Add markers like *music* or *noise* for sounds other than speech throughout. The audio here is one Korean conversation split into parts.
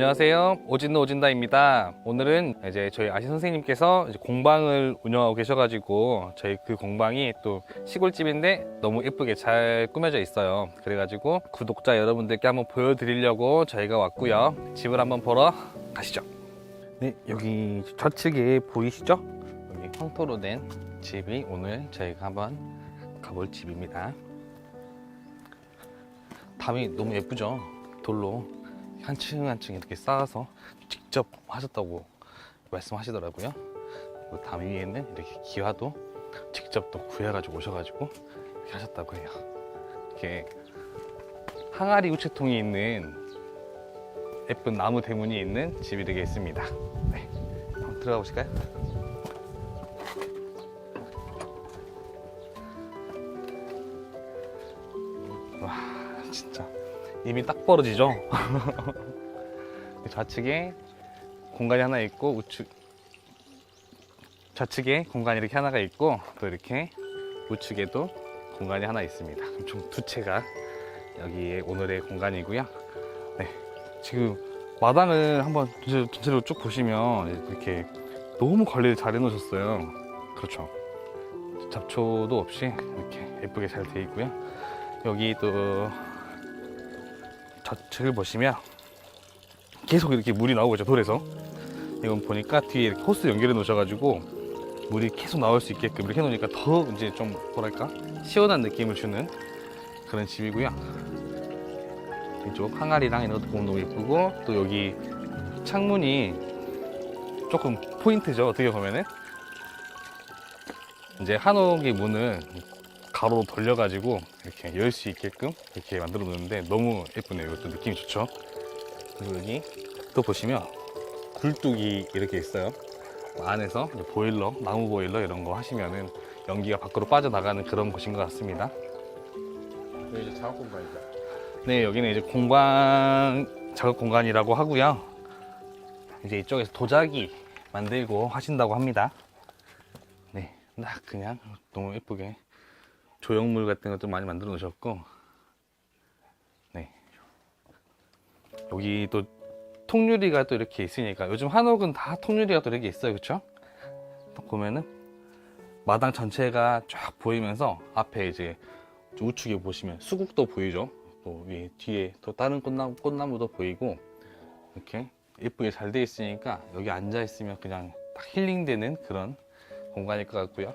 안녕하세요. 오진노 오진다입니다. 오늘은 이제 저희 아시 선생님께서 이제 공방을 운영하고 계셔가지고 저희 그 공방이 또 시골집인데 너무 예쁘게 잘 꾸며져 있어요. 그래가지고 구독자 여러분들께 한번 보여드리려고 저희가 왔고요. 집을 한번 보러 가시죠. 네, 여기 좌측에 보이시죠? 여기 황토로 된 집이 오늘 저희가 한번 가볼 집입니다. 담이 너무 예쁘죠? 돌로 한 층 한 층 이렇게 쌓아서 직접 하셨다고 말씀하시더라고요. 그리고 담 위에는 이렇게 기와도 직접 또 구해가지고 오셔가지고 이렇게 하셨다고 해요. 이렇게 항아리 우체통이 있는 예쁜 나무 대문이 있는 집이 되게 있습니다. 네, 한번 들어가 보실까요? 와, 진짜 입이 딱 벌어지죠? *laughs* 좌측에 공간이 하나 있고 우측 좌측에 공간이 이렇게 하나가 있고 또 이렇게 우측에도 공간이 하나 있습니다. 그럼 총 두 채가 여기에 오늘의 공간이고요. 네, 지금 마당을 한번 전체- 전체로 쭉 보시면 이렇게 너무 관리를 잘 해놓으셨어요. 그렇죠. 잡초도 없이 이렇게 예쁘게 잘 돼 있고요. 여기 또 좌측을 보시면 계속 이렇게 물이 나오고 있죠 돌에서. 이건 보니까 뒤에 이렇게 호스 연결해 놓으셔가지고 물이 계속 나올 수 있게끔 이렇게 해놓으니까 더 이제 좀 뭐랄까? 시원한 느낌을 주는 그런 집이고요. 이쪽 항아리랑 이런 것도 보면 너무 예쁘고 또 여기 창문이 조금 포인트죠 어떻게 보면은. 이제 한옥의 문을 가로로 돌려가지고 이렇게 열 수 있게끔 이렇게 만들어 놓는데 너무 예쁘네요. 이것도 느낌이 좋죠. 그리고 여기 또 보시면 굴뚝이 이렇게 있어요. 안에서 보일러, 나무 보일러 이런 거 하시면은 연기가 밖으로 빠져나가는 그런 곳인 것 같습니다. 여기 이제 작업 공간이죠. 네, 여기는 이제 공방 작업 공간이라고 하고요. 이제 이쪽에서 도자기 만들고 하신다고 합니다. 네, 딱 그냥 너무 예쁘게 조형물 같은 것도 많이 만들어 놓으셨고, 네. 여기 또 통유리가 또 이렇게 있으니까 요즘 한옥은 다 통유리가 또 이렇게 있어요, 그렇죠? 보면은 마당 전체가 쫙 보이면서 앞에 이제 우측에 보시면 수국도 보이죠. 또 위에 뒤에 또 다른 꽃나무, 꽃나무도 보이고 이렇게 예쁘게 잘 돼 있으니까 여기 앉아 있으면 그냥 딱 힐링되는 그런 공간일 것 같고요.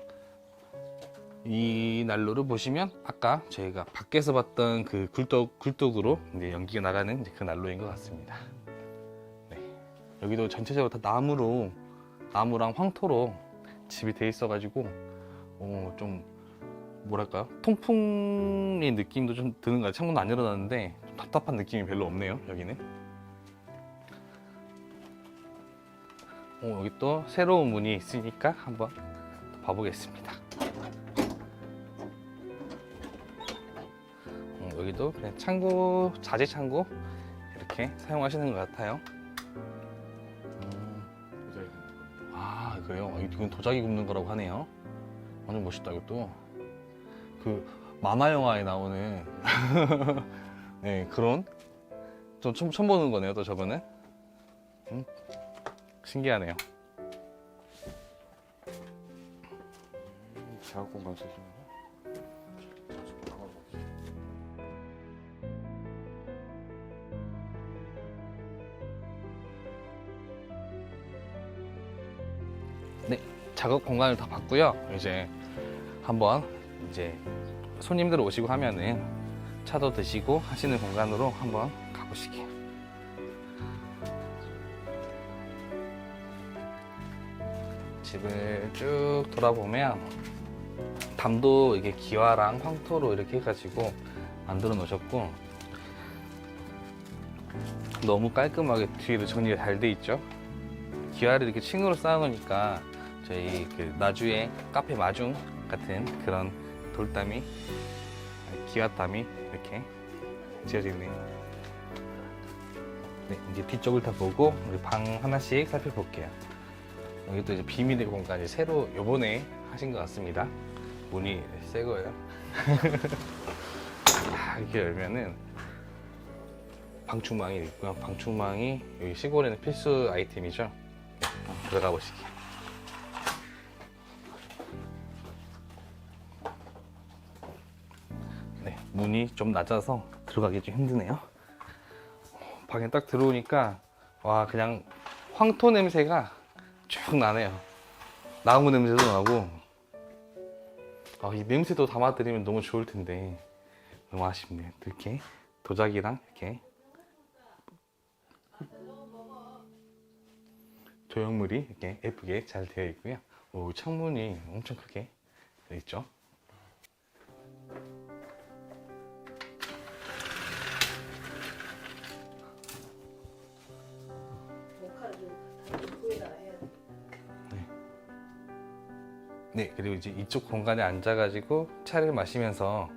이 난로를 보시면 아까 저희가 밖에서 봤던 그 굴뚝 굴뚝으로 연기가 나가는 그 난로인 것 같습니다. 네. 여기도 전체적으로 다 나무로 나무랑 황토로 집이 돼 있어가지고 어, 좀 뭐랄까요? 통풍의 느낌도 좀 드는 것 같아요. 창문도 안 열어놨는데 좀 답답한 느낌이 별로 없네요. 여기는. 어, 여기 또 새로운 문이 있으니까 한번 또 봐보겠습니다. 여기도 그냥 창고, 자재 창고 이렇게 사용하시는 것 같아요. 음. 아, 그래요? 아, 이건 도자기 굽는 거라고 하네요. 완전 멋있다, 이것도. 그, 만화 영화에 나오는, *laughs* 네, 그런, 좀 처음, 처음 보는 거네요, 또 저거는. 음, 신기하네요. 작업 공간 쓰시는 작업 공간을 다 봤고요. 이제 한번 이제 손님들 오시고 하면은 차도 드시고 하시는 공간으로 한번 가보시게요. 집을 쭉 돌아보면 담도 이게 기와랑 황토로 이렇게 해가지고 만들어 놓으셨고 너무 깔끔하게 뒤에도 정리가 잘 돼 있죠. 기와를 이렇게 층으로 쌓아놓으니까 저희 그 나주의 카페 마중 같은 그런 돌담이 기와담이 이렇게 지어져 있네요. 네, 이제 뒤쪽을 다 보고 우리 방 하나씩 살펴볼게요. 여기 또 이제 비밀의 공간이 새로 요번에 하신 것 같습니다. 문이 새 거예요. *laughs* 아, 이렇게 열면은 방충망이 있고요. 방충망이 여기 시골에는 필수 아이템이죠. 네, 들어가 보시기. 네, 문이 좀 낮아서 들어가기 좀 힘드네요. 방에 딱 들어오니까 와 그냥 황토 냄새가 쭉 나네요. 나무 냄새도 나고 아, 이 냄새도 담아드리면 너무 좋을 텐데 너무 아쉽네요. 이렇게 도자기랑 이렇게 조형물이 이렇게 예쁘게 잘 되어 있고요. 오, 창문이 엄청 크게 되어 있죠. 네, 그리고 이제 이쪽 공간에 앉아가지고 차를 마시면서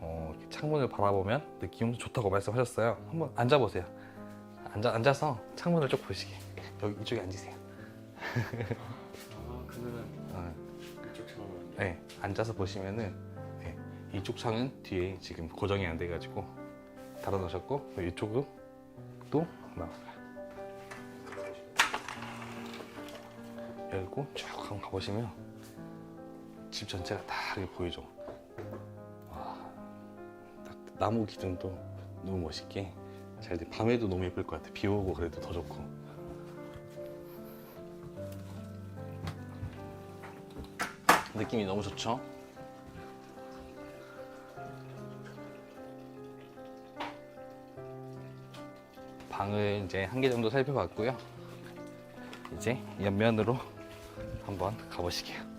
어, 창문을 바라보면 느낌도 좋다고 말씀하셨어요. 한번 앉아보세요. 앉아, 앉아서 창문을 쭉 보시게. 여기 이쪽에 앉으세요. 아 그러면 어, 이쪽 창문. 네, 앉아서 보시면은 네, 이쪽 창은 뒤에 지금 고정이 안 돼가지고 달아놓으셨고 이쪽은 또 나와요. 열고 쭉 한번 가보시면 집 전체가 다 보이죠. 와, 딱 나무 기둥도 너무 멋있게 잘 돼. 밤에도 너무 예쁠 것 같아. 비 오고 그래도 더 좋고. 느낌이 너무 좋죠? 방을 이제 한 개 정도 살펴봤고요. 이제 옆면으로 한번 가보시게요.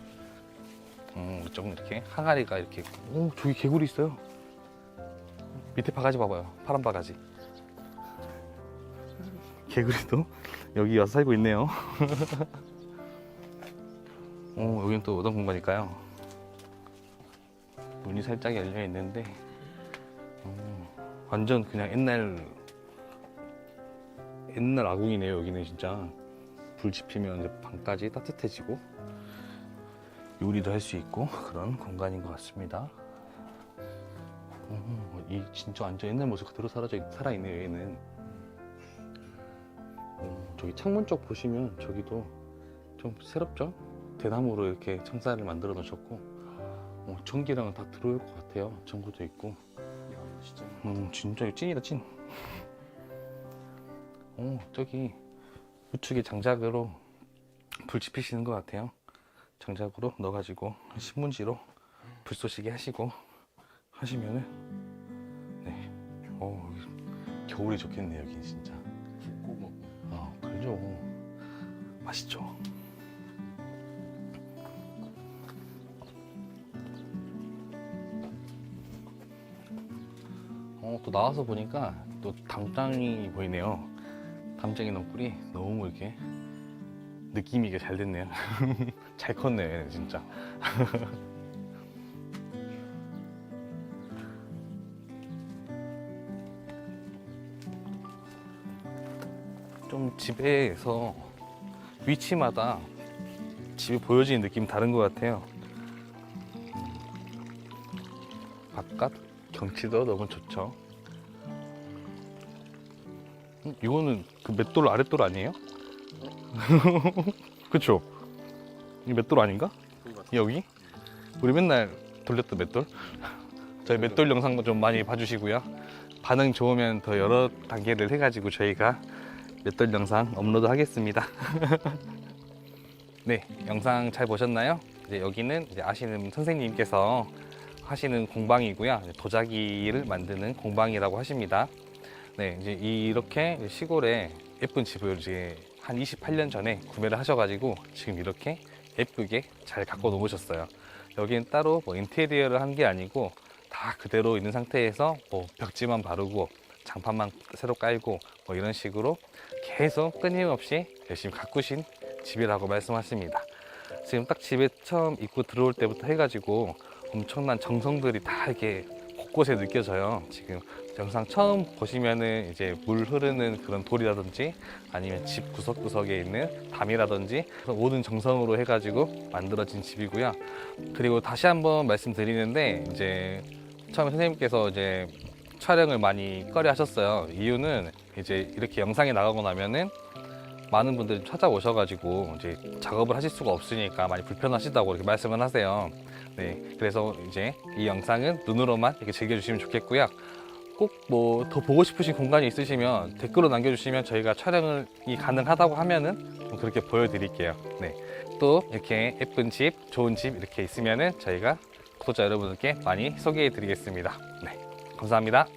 음, 좀 이렇게 항아리가 이렇게. 오, 저기 개구리 있어요. 밑에 바가지 봐봐요. 파란 바가지. 개구리도 여기 와서 살고 있네요. 오, *laughs* 여긴 또 어떤 공간일까요? 문이 살짝 열려 있는데, 음, 완전 그냥 옛날, 옛날 아궁이네요, 여기는 진짜. 불 지피면 방까지 따뜻해지고, 요리도 할 수 있고, *laughs* 그런 공간인 것 같습니다. 음, 이 진짜 완전 옛날 모습 그대로 사라져, 있- 살아있네요, 얘는. 음, 저기 창문 쪽 보시면 저기도 좀 새롭죠? 대나무로 이렇게 청사를 만들어 놓으셨고 어, 전기랑은 다 들어올 것 같아요 전구도 있고 야 진짜. 음, 진짜 찐이다 찐 어, 저기 우측에 장작으로 불 지피시는 것 같아요 장작으로 넣어가지고 신문지로 불 쏘시게 하시고 하시면은 네, 어, 여기 겨울이 좋겠네요 여기 진짜 굽고 뭐. 아, 그죠. 맛있죠. 어, 또 나와서 보니까 또 담장이 보이네요. 담장이 넝쿨이 너무 이렇게 느낌 있게 잘 됐네요. *laughs* 잘 컸네, 진짜. *laughs* 좀 집에서 위치마다 집이 보여지는 느낌이 다른 것 같아요. 바깥 경치도 너무 좋죠. 음, 이거는 그 맷돌 아랫돌 아니에요? *laughs* 그쵸? 이 맷돌 아닌가? 여기? 우리 맨날 돌렸던 맷돌? 저희 맷돌 영상도 좀 많이 봐주시고요. 반응 좋으면 더 여러 단계를 해가지고 저희가 맷돌 영상 업로드 하겠습니다. *laughs* 네, 영상 잘 보셨나요? 이제 여기는 이제 아시는 선생님께서 하시는 공방이고요. 도자기를 만드는 공방이라고 하십니다. 네, 이제 이렇게 시골에 예쁜 집을 이제 한 28년 전에 구매를 하셔가지고 지금 이렇게 예쁘게 잘 갖고 놓으셨어요. 여기는 따로 뭐 인테리어를 한 게 아니고 다 그대로 있는 상태에서 뭐 벽지만 바르고 장판만 새로 깔고 뭐 이런 식으로 계속 끊임없이 열심히 가꾸신 집이라고 말씀하십니다. 지금 딱 집에 처음 입구 들어올 때부터 해가지고 엄청난 정성들이 다 이렇게 곳곳에 느껴져요. 지금 영상 처음 보시면은 이제 물 흐르는 그런 돌이라든지 아니면 집 구석구석에 있는 담이라든지 모든 정성으로 해가지고 만들어진 집이고요. 그리고 다시 한번 말씀드리는데 이제 처음에 선생님께서 이제 촬영을 많이 꺼려 하셨어요. 이유는 이제 이렇게 영상이 나가고 나면은 많은 분들이 찾아오셔가지고 이제 작업을 하실 수가 없으니까 많이 불편하시다고 이렇게 말씀을 하세요. 네, 그래서 이제 이 영상은 눈으로만 이렇게 즐겨주시면 좋겠고요. 꼭 뭐 더 보고 싶으신 공간이 있으시면 댓글로 남겨주시면 저희가 촬영이 가능하다고 하면은 좀 그렇게 보여드릴게요. 네, 또 이렇게 예쁜 집, 좋은 집 이렇게 있으면은 저희가 구독자 여러분께 많이 소개해드리겠습니다. 네, 감사합니다.